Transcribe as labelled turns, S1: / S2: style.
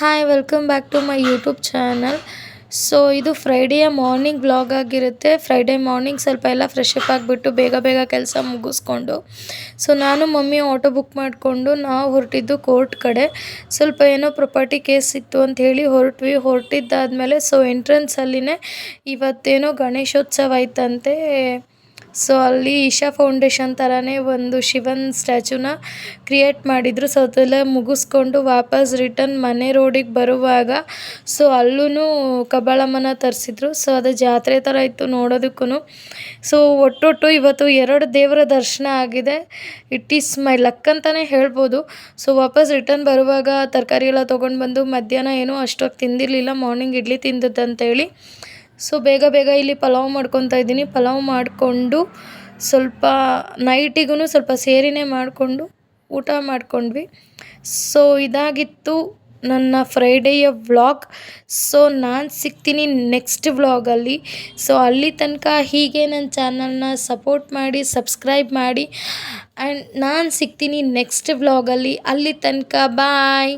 S1: Hi welcome back to my YouTube channel so ಇದು Friday morning blog ಆಗಿರುತ್ತೆ. Friday morning ಸ್ವಲ್ಪ ಎಲ್ಲ fresh up ಆಗಿಬಿಟ್ಟು ಬೇಗ ಬೇಗ ಕೆಲಸ ಮುಗಿಸ್ಕೊಂಡು. ಸೊ ನಾನು ಮಮ್ಮಿ ಆಟೋ ಬುಕ್ ಮಾಡಿಕೊಂಡು ನಾವು ಹೊರಟಿದ್ದು ಕೋರ್ಟ್ ಕಡೆ. ಸ್ವಲ್ಪ ಏನೋ ಪ್ರಾಪರ್ಟಿ ಕೇಸ್ ಇತ್ತು ಅಂತ ಹೇಳಿ ಹೊರಟ್ವಿ. ಹೊರಟಿದ್ದಾದಮೇಲೆ ಸೊ ಎಂಟ್ರೆನ್ಸಲ್ಲಿನೇ ಇವತ್ತೇನೋ ಗಣೇಶೋತ್ಸವ ಐತಂತೆ ಸೊ ಅಲ್ಲಿ ಇಶಾ ಫೌಂಡೇಶನ್ ಥರನೇ ಒಂದು ಶಿವನ್ ಸ್ಟ್ಯಾಚುನ ಕ್ರಿಯೇಟ್ ಮಾಡಿದರು. ಸೊ ಅದೆಲ್ಲ ಮುಗಿಸ್ಕೊಂಡು ವಾಪಸ್ ರಿಟರ್ನ್ ಮನೆ ರೋಡಿಗೆ ಬರುವಾಗ ಸೊ ಅಲ್ಲೂ ಕಬಳಮ್ಮನ ತರಿಸಿದ್ರು. ಸೊ ಅದು ಜಾತ್ರೆ ಥರ ಇತ್ತು ನೋಡೋದಕ್ಕೂ ಸೊ ಒಟ್ಟೊಟ್ಟು ಇವತ್ತು ಎರಡು ದೇವರ ದರ್ಶನ ಆಗಿದೆ. ಇಟ್ ಈಸ್ ಮೈ ಲಕ್ ಅಂತಲೇ ಹೇಳ್ಬೋದು. ಸೊ ವಾಪಸ್ ರಿಟರ್ನ್ ಬರುವಾಗ ತರಕಾರಿ ಎಲ್ಲ ತೊಗೊಂಡು ಬಂದು ಮಧ್ಯಾಹ್ನ ಏನೂ ಅಷ್ಟೊತ್ತು ತಿಂದಿರಲಿಲ್ಲ. ಮಾರ್ನಿಂಗ್ ಇಡ್ಲಿ ತಿಂದದ್ದಂತೇಳಿ. ಸೊ ಬೇಗ ಬೇಗ ಇಲ್ಲಿ ಪಲಾವ್ ಮಾಡ್ಕೊತಾ ಇದ್ದೀನಿ. ಪಲಾವ್ ಮಾಡಿಕೊಂಡು ಸ್ವಲ್ಪ ನೈಟಿಗೂ ಸ್ವಲ್ಪ ಸೇರಿನೇ ಮಾಡಿಕೊಂಡು ಊಟ ಮಾಡಿಕೊಂಡ್ವಿ. ಸೊ ಇದಾಗಿತ್ತು ನನ್ನ ಫ್ರೈಡೆಯ ವ್ಲಾಗ್. ಸೊ ನಾನು ಸಿಗ್ತೀನಿ ನೆಕ್ಸ್ಟ್ ವ್ಲಾಗಲ್ಲಿ ಸೊ ಅಲ್ಲಿ ತನಕ ಹೀಗೆ ನನ್ನ ಚಾನಲ್ನ ಸಪೋರ್ಟ್ ಮಾಡಿ, ಸಬ್ಸ್ಕ್ರೈಬ್ ಮಾಡಿ. ಆ್ಯಂಡ್ ನಾನು ಸಿಗ್ತೀನಿ ನೆಕ್ಸ್ಟ್ ವ್ಲಾಗಲ್ಲಿ ಅಲ್ಲಿ ತನಕ ಬಾಯ್.